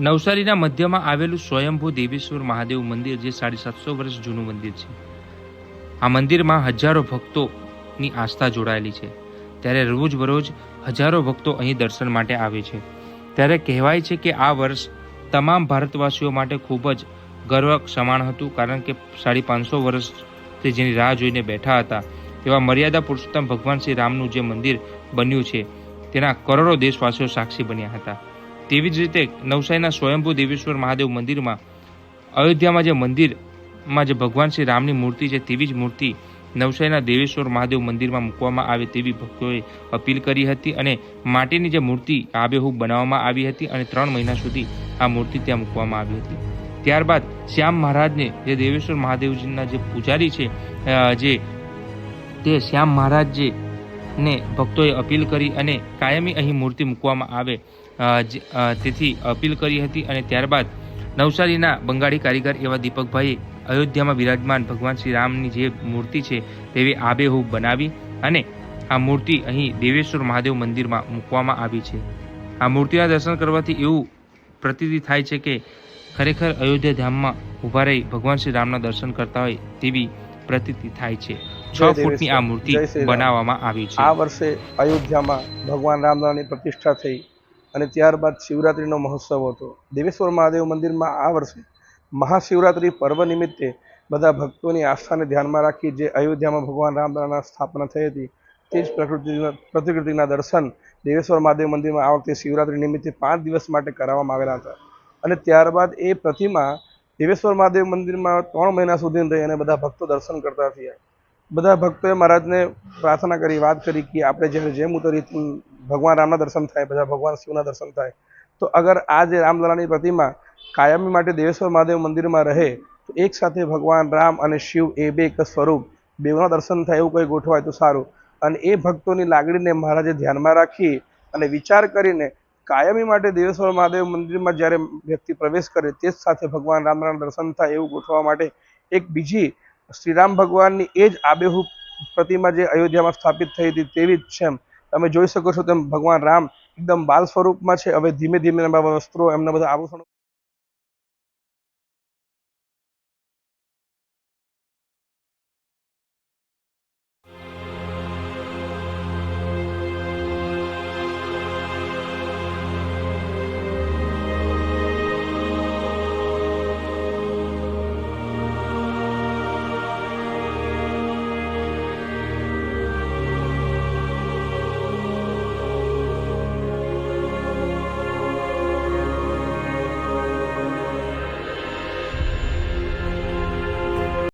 નવસારીના મધ્યમાં આવેલું સ્વયંભૂ દેવેશ્વર મહાદેવ મંદિર જે સાડી સાતસો વર્ષ જૂનું મંદિર છે. આ મંદિરમાં હજારો ભક્તોની આસ્થા જોડાયેલી છે. ત્યારે રોજબરોજ હજારો ભક્તો અહીં દર્શન માટે આવે છે. ત્યારે કહેવાય છે કે આ વર્ષ તમામ ભારતવાસીઓ માટે ખૂબ જ ગર્વ સમાન હતું, કારણ કે સાડી પાંચસો વર્ષથી જેની રાહ જોઈને બેઠા હતા, તેવા મર્યાદા પુરુષોત્તમ ભગવાન શ્રી રામનું જે મંદિર બન્યું છે, તેના કરોડો દેશવાસીઓ સાક્ષી બન્યા હતા. તેવી જ રીતે નવસારીના સ્વયંભૂ દેવેશ્વર મહાદેવ મંદિરમાં અયોધ્યામાં જે મંદિરમાં જે ભગવાન શ્રી રામની મૂર્તિ છે તેવી જ મૂર્તિ નવસારીના દેવેશ્વર મહાદેવ મંદિરમાં મૂકવામાં આવે તેવી ભક્તોએ અપીલ કરી હતી અને માટીની જે મૂર્તિ આબેહૂબ બનાવવામાં આવી હતી અને ત્રણ મહિના સુધી આ મૂર્તિ ત્યાં મૂકવામાં આવી હતી. ત્યારબાદ શ્યામ મહારાજને જે દેવેશ્વર મહાદેવજીના જે પૂજારી છે જે તે શ્યામ મહારાજજી ને ભક્તોએ અપીલ કરી અને કાયમી અહીં મૂર્તિ મૂકવામાં આવે. તેથી અપીલ કરી હતી અને ત્યારબાદ નવસારીના બંગાળી કારીગર એવા દીપકભાઈએ અયોધ્યામાં બિરાજમાન ભગવાન શ્રી રામની જે મૂર્તિ છે તેવી આબેહૂબ બનાવી અને આ મૂર્તિ અહીં દેવેશ્વર મહાદેવ મંદિરમાં મૂકવામાં આવી છે. આ મૂર્તિના દર્શન કરવાથી એવું પ્રતીતિ થાય છે કે ખરેખર અયોધ્યા ધામમાં ઊભા રહી ભગવાન શ્રી રામના દર્શન કરતા હોય તેવી પ્રતીતિ થાય છે. છ ફૂટની આ મૂર્તિ. બનાવવામાં આવી છે. આ વર્ષે અયોધ્યામાં ભગવાન રામલાની પ્રતિષ્ઠા થઈ અને ત્યારબાદ શિવરાત્રિનો મહોત્સવ હતો. દેવેશ્વર મહાદેવ મંદિરમાં આ વર્ષે મહાશિવરાત્રિ પર્વ નિમિત્તે બધા ભક્તોની આસ્થાને ધ્યાનમાં રાખી જે અયોધ્યામાં ભગવાન રામલાના સ્થાપના થઈ હતી તે જ પ્રકૃતિના પ્રતિકૃતિના દર્શન દેવેશ્વર મહાદેવ મંદિરમાં આ વખતે શિવરાત્રિ નિમિત્તે પાંચ દિવસ માટે કરાવવામાં આવેલા હતા. અને ત્યારબાદ એ પ્રતિમા દેવેશ્વર મહાદેવ મંદિરમાં ત્રણ મહિના સુધી રહી અને બધા ભક્તો દર્શન કરતા થયા. બધા ભક્તોએ મહારાજને પ્રાર્થના કરી, વાત કરી કે આપણે જ્યારે જેમ ઉતરી ભગવાન રામના દર્શન થાય, બધા ભગવાન શિવના દર્શન થાય. તો અગર આ જે રામલલાની પ્રતિમા કાયમી માટે દેવેશ્વર મહાદેવ મંદિરમાં રહે, તો એક સાથે ભગવાન રામ અને શિવ એ બે એક સ્વરૂપ બેવના દર્શન થાય એવું કંઈ ગોઠવાય તો સારું. અને એ ભક્તોની લાગણીને મહારાજે ધ્યાનમાં રાખી અને વિચાર કરીને કાયમી માટે દેવેશ્વર મહાદેવ મંદિરમાં જ્યારે વ્યક્તિ પ્રવેશ કરે, તે જ સાથે ભગવાન રામના દર્શન થાય એવું ગોઠવા માટે એક બીજી શ્રીરામ ભગવાનની એ જ આબેહૂબ પ્રતિમા જે અયોધ્યામાં સ્થાપિત થઈ હતી તેવી જ છે એમ. તમે જોઈ શકો છો તેમ ભગવાન રામ એકદમ બાલ સ્વરૂપમાં છે. હવે ધીમે ધીમે એમના વસ્ત્રો એમના બધા આભૂષણો